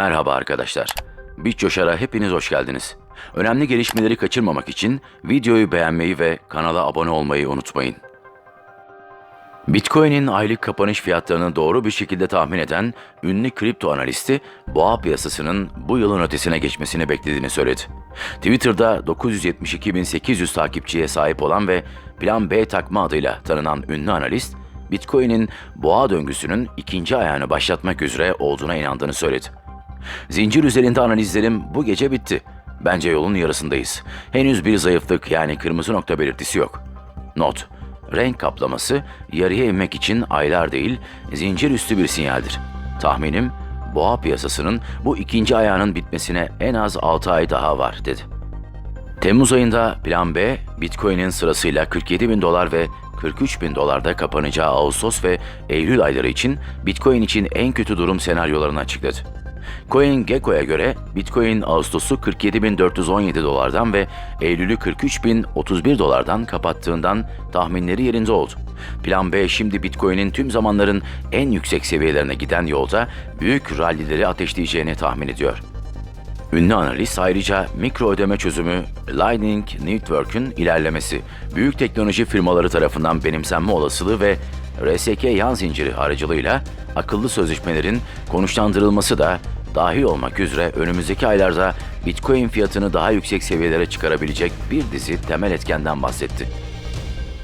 Merhaba arkadaşlar. BitCoşar'a hepiniz hoş geldiniz. Önemli gelişmeleri kaçırmamak için videoyu beğenmeyi ve kanala abone olmayı unutmayın. Bitcoin'in aylık kapanış fiyatlarını doğru bir şekilde tahmin eden ünlü kripto analisti boğa piyasasının bu yılın ötesine geçmesini beklediğini söyledi. Twitter'da 972.800 takipçiye sahip olan ve Plan B takma adıyla tanınan ünlü analist, Bitcoin'in boğa döngüsünün ikinci ayağını başlatmak üzere olduğuna inandığını söyledi. Zincir üzerinde analizlerim bu gece bitti. Bence yolun yarısındayız. Henüz bir zayıflık yani kırmızı nokta belirtisi yok. Not. Renk kaplaması yarıya inmek için aylar değil, zincir üstü bir sinyaldir. Tahminim boğa piyasasının bu ikinci ayağının bitmesine en az 6 ay daha var dedi. Temmuz ayında Plan B, Bitcoin'in sırasıyla 47 bin dolar ve 43 bin dolarda kapanacağı Ağustos ve Eylül ayları için Bitcoin için en kötü durum senaryolarını açıkladı. CoinGecko'ya göre Bitcoin Ağustos'u 47.417 dolardan ve Eylül'ü 43.031 dolardan kapattığından tahminleri yerinde oldu. Plan B şimdi Bitcoin'in tüm zamanların en yüksek seviyelerine giden yolda büyük rallileri ateşleyeceğini tahmin ediyor. Ünlü analist ayrıca mikro ödeme çözümü Lightning Network'ün ilerlemesi, büyük teknoloji firmaları tarafından benimsenme olasılığı ve RSK yan zinciri aracılığıyla akıllı sözleşmelerin konuşlandırılması da dahil olmak üzere önümüzdeki aylarda Bitcoin fiyatını daha yüksek seviyelere çıkarabilecek bir dizi temel etkenden bahsetti.